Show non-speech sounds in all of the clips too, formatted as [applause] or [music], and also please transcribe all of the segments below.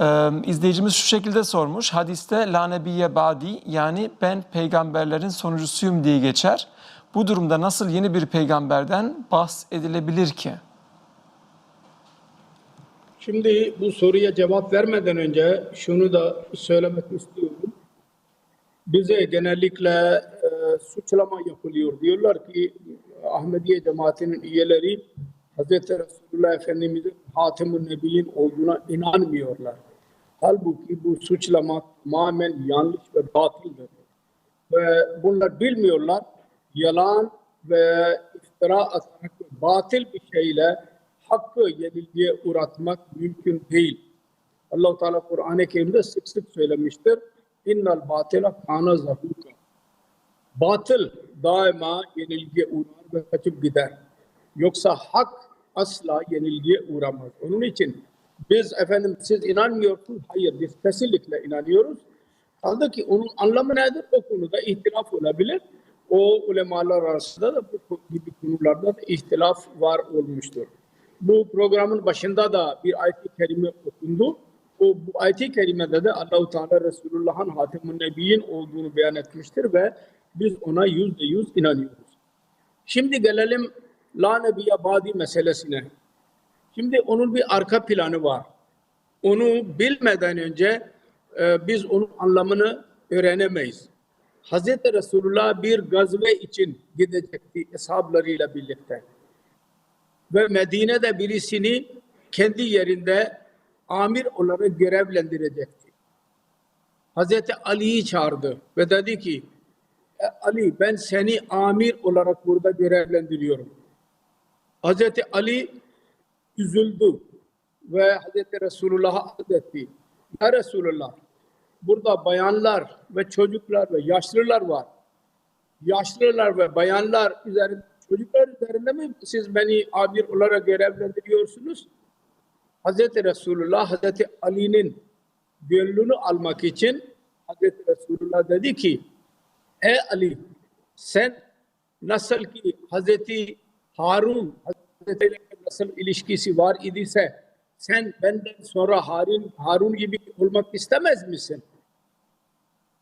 Ee, izleyicimiz şu şekilde sormuş. Hadiste la nebiye badi yani ben peygamberlerin sonuncusuyum diye geçer. Bu durumda nasıl yeni bir peygamberden bahsedilebilir ki? Şimdi bu soruya cevap vermeden önce şunu da söylemek istiyorum. Bize genellikle e, suçlama yapılıyor. Diyorlar ki Ahmediye cemaatinin üyeleri Hz. Resulullah Efendimiz'in Hatem-ı Nebiyin olduğuna inanmıyorlar. Halbuki bu suçlama tamamen yanlış ve batıldır. Ve bunlar bilmiyorlar. Yalan ve iftira atarak batıl bir şeyle hakkı yenilgiye uğratmak mümkün değil. Allah Teala Kur'an-ı Kerim'de sık sık söylemiştir. İnnal batila kana zahuka. Batıl daima yenilgiye uğrar ve kaçıp gider. Yoksa hak asla yenilgiye uğramaz. Onun için biz efendim siz inanmıyorsunuz. Hayır biz kesinlikle inanıyoruz. Kaldı ki onun anlamı nedir? O konuda ihtilaf olabilir. O ulemalar arasında da bu gibi konularda da ihtilaf var olmuştur. Bu programın başında da bir ayet-i kerime okundu. O bu ayet-i kerimede de Allahu Teala Resulullah'ın Hatem-ı Nebiyin olduğunu beyan etmiştir ve biz ona yüzde yüz inanıyoruz. Şimdi gelelim La Nebiye Badi meselesine. Şimdi onun bir arka planı var. Onu bilmeden önce e, biz onun anlamını öğrenemeyiz. Hz. Resulullah bir gazve için gidecekti eshablarıyla birlikte. Ve Medine'de birisini kendi yerinde amir olarak görevlendirecekti. Hazreti Ali'yi çağırdı ve dedi ki "E, Ali ben seni amir olarak burada görevlendiriyorum. Hazreti Ali üzüldü ve Hazreti Resulullah'a arz etti. Ya Resulullah burada bayanlar ve çocuklar ve yaşlılar var. Yaşlılar ve bayanlar üzerinde çocuklar üzerinde mi siz beni amir olarak görevlendiriyorsunuz? Hazreti Resulullah Hazreti Ali'nin gönlünü almak için Hazreti Resulullah dedi ki Ey Ali sen nasıl ki Hazreti Harun Hazreti nasıl ilişkisi var idiyse sen benden sonra Harun, Harun gibi olmak istemez misin?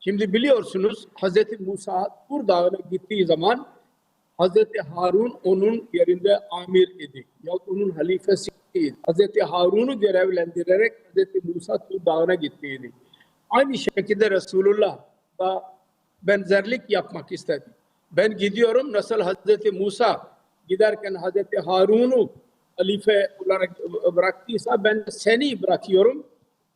Şimdi biliyorsunuz Hazreti Musa Tur Dağı'na gittiği zaman Hazreti Harun onun yerinde amir idi. Ya onun halifesiydi. Hazreti Harun'u görevlendirerek Hazreti Musa Tur Dağı'na gittiydi. Aynı şekilde Resulullah da benzerlik yapmak istedi. Ben gidiyorum nasıl Hazreti Musa giderken Hazreti Harun'u halife olarak bıraktıysa ben seni bırakıyorum.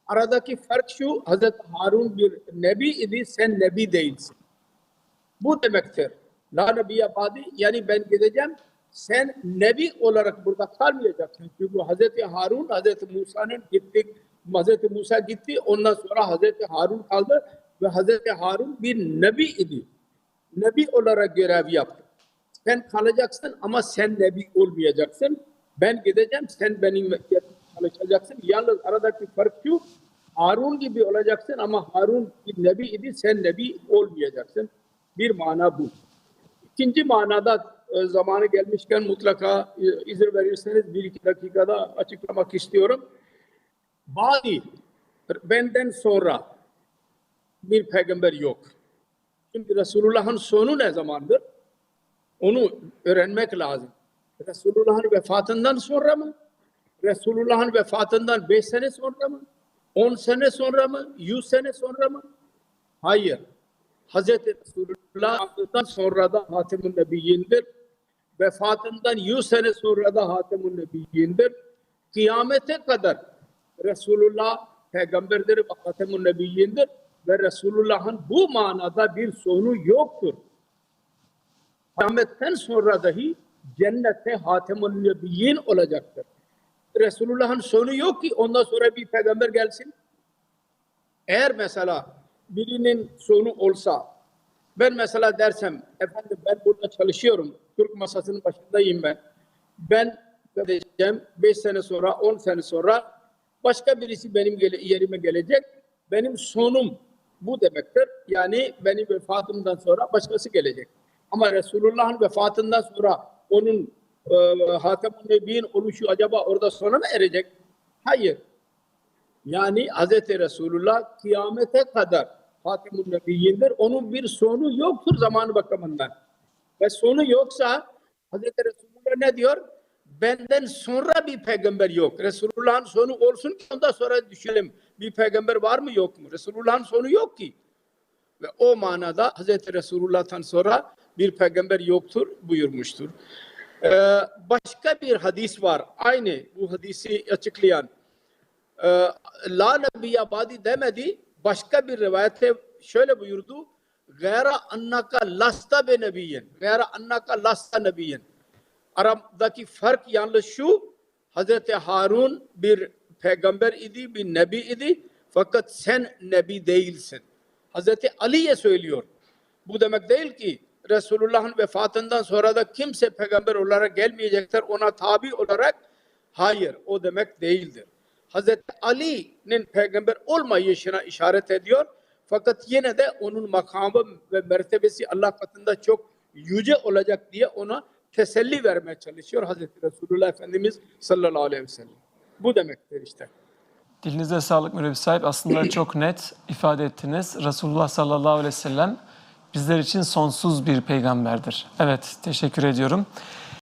Aradaki fark şu Hazreti Harun bir nebi idi sen nebi değilsin. Bu demektir. La nebiye badi yani ben gideceğim sen nebi olarak burada kalmayacaksın. Çünkü Hazreti Harun Hazreti Musa'nın gittik Hazreti Musa gitti ondan sonra Hazreti Harun kaldı ve Hazreti Harun bir nebi idi. Nebi olarak görev yaptı. Sen kalacaksın ama sen nebi olmayacaksın. Ben gideceğim sen benim çalışacaksın. Yalnız aradaki fark şu Harun gibi olacaksın ama Harun bir nebi idi sen nebi olmayacaksın. Bir mana bu. İkinci manada e, zamanı gelmişken mutlaka e, izin verirseniz bir iki dakikada açıklamak istiyorum. Badi benden sonra bir peygamber yok. Şimdi Resulullah'ın sonu ne zamandır? Onu öğrenmek lazım. Resulullah'ın vefatından sonra mı? Resulullah'ın vefatından 5 sene sonra mı? 10 sene sonra mı? 100 sene sonra mı? Hayır. Hazreti Resulullah'tan sonra da Hatem-ül Nebiyyindir. Vefatından 100 sene sonra da Hatem-ül Nebiyyindir. Kıyamete kadar Resulullah peygamberdir ve Hatem-ül Nebiyyindir ve Resulullah'ın bu manada bir sonu yoktur. Kıyametten sonra dahi cennette Hatem-ül Nebiyyin olacaktır. Resulullah'ın sonu yok ki ondan sonra bir peygamber gelsin. Eğer mesela birinin sonu olsa ben mesela dersem efendim ben burada çalışıyorum. Türk masasının başındayım ben. Ben diyeceğim 5 sene sonra 10 sene sonra başka birisi benim yerime gelecek. Benim sonum bu demektir. Yani benim vefatımdan sonra başkası gelecek. Ama Resulullah'ın vefatından sonra onun e, Hatem-ı Nebi'nin oluşu acaba orada sona mı erecek? Hayır. Yani Hz. Resulullah kıyamete kadar Hatimun Nebiyyindir. Onun bir sonu yoktur zamanı bakımından. Ve sonu yoksa Hz. Resulullah ne diyor? Benden sonra bir peygamber yok. Resulullah'ın sonu olsun ki ondan sonra düşelim. Bir peygamber var mı yok mu? Resulullah'ın sonu yok ki. Ve o manada Hz. Resulullah'tan sonra bir peygamber yoktur buyurmuştur. Ee, başka bir hadis var. Aynı bu hadisi açıklayan. Ee, La Nebiye Badi demedi. Başka bir rivayette şöyle buyurdu. Gayra annaka lasta be nebiyyen. Gayra annaka lasta nebiyyen. Aramdaki fark yalnız şu. Hazreti Harun bir peygamber idi, bir nebi idi. Fakat sen nebi değilsin. Hazreti Ali'ye söylüyor. Bu demek değil ki Resulullah'ın vefatından sonra da kimse peygamber olarak gelmeyecektir ona tabi olarak. Hayır, o demek değildir. Hazreti Ali'nin peygamber olmayışına işaret ediyor. Fakat yine de onun makamı ve mertebesi Allah katında çok yüce olacak diye ona teselli vermeye çalışıyor Hazreti Resulullah Efendimiz sallallahu aleyhi ve sellem. Bu demektir işte. Dilinize sağlık mürebbi sahip. Aslında [laughs] çok net ifade ettiniz. Resulullah sallallahu aleyhi ve sellem bizler için sonsuz bir peygamberdir. Evet, teşekkür ediyorum.